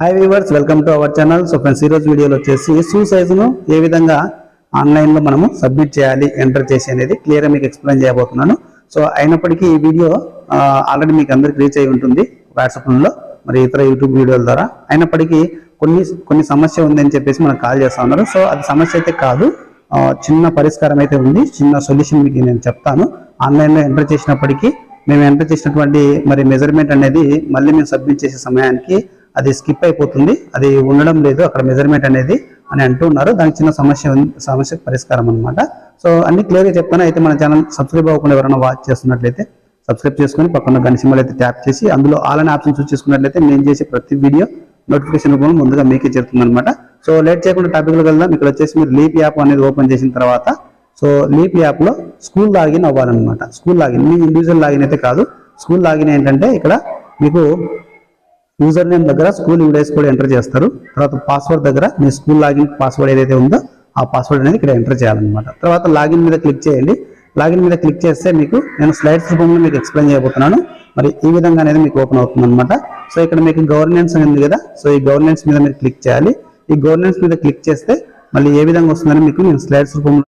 Hi viewers welcome to our channel so friends ఈరోజు వీడియోలో వచ్చేసి షూ సైజును ఏ విధంగా ఆన్లైన్లో మనము సబ్మిట్ చేయాలి ఎంటర్ చేసి అనేది క్లియర్గా మీకు ఎక్స్ప్లెయిన్ చేయబోతున్నాను. సో అయినప్పటికీ ఈ వీడియో ఆల్రెడీ మీకు అందరికి రీచ్ అయి ఉంటుంది వాట్సాప్లో మరి ఇతర యూట్యూబ్ వీడియోల ద్వారా. అయినప్పటికీ కొన్ని కొన్ని సమస్య ఉందని చెప్పేసి మనకు కాల్ చేస్తా ఉన్నారు. సో అది సమస్య అయితే కాదు చిన్న పరిష్కారం అయితే ఉంది చిన్న సొల్యూషన్ మీకు నేను చెప్తాను. ఆన్లైన్లో ఎంటర్ చేసినప్పటికీ మేము ఎంటర్ చేసినటువంటి మరి మెజర్మెంట్ అనేది మళ్ళీ మేము సబ్మిట్ చేసే సమయానికి అది స్కిప్ అయిపోతుంది. అది ఉండడం లేదు. అక్కడ మెజర్మెంట్ అనేది అని అంటున్నారు దానికి చిన్న సమస్య సమస్యకు పరిష్కారం అనమాట సో అన్ని క్లియర్గా చెప్తాను అయితే మన ఛానల్ సబ్స్క్రైబ్ అవ్వకుండా ఎవరైనా వాచ్ చేస్తున్నట్లయితే సబ్స్క్రైబ్ చేసుకొని పక్కన గంట సింబల్ అయితే ట్యాప్ చేసి అందులో ఆల్ అనే ఆప్షన్ చూస్ చేసుకున్నట్లయితే నేను చేసే ప్రతి వీడియో నోటిఫికేషన్ రూపంలో ముందుగా మీకే చేరుతుంది అనమాట సో లేట్ చేయకుండా టాపిక్లకు వెళ్దాం. ఇక్కడ వచ్చేసి మీరు లీప్ యాప్ అనేది ఓపెన్ చేసిన తర్వాత సో లీప్ యాప్లో స్కూల్ లాగిన్ అవ్వాలన్నమాట. స్కూల్ లాగిన్ మీ ఇండివిజువల్ లాగిన్ అయితే కాదు. స్కూల్ లాగిన్ ఏంటంటే ఇక్కడ మీకు యూజర్ నేమ్ దగ్గర స్కూల్ యూడేస్ కూడా ఎంటర్ చేస్తారు. తర్వాత పాస్వర్డ్ దగ్గర మీ స్కూల్ లాగిన్ పాస్వర్డ్ ఏదైతే ఉందో ఆ పాస్వర్డ్ అనేది ఇక్కడ ఎంటర్ చేయాలన్నమాట. తర్వాత లాగిన్ మీద క్లిక్ చేయండి. లాగిన్ మీద క్లిక్ చేస్తే మీకు నేను స్లైడ్స్ రూపంలో మీకు ఎక్స్ప్లెయిన్ చేయబోతున్నాను. మరి ఈ విధంగా అనేది మీకు ఓపెన్ అవుతుంది అనమాట సో ఇక్కడ మీకు గవర్నెన్స్ అని ఉంది కదా సో ఈ గవర్నెన్స్ మీద మీరు క్లిక్ చేయాలి. ఈ గవర్నెన్స్ మీద క్లిక్ చేస్తే మళ్ళీ ఏ విధంగా వస్తుందని మీకు నేను స్లైడ్స్ రూపంలో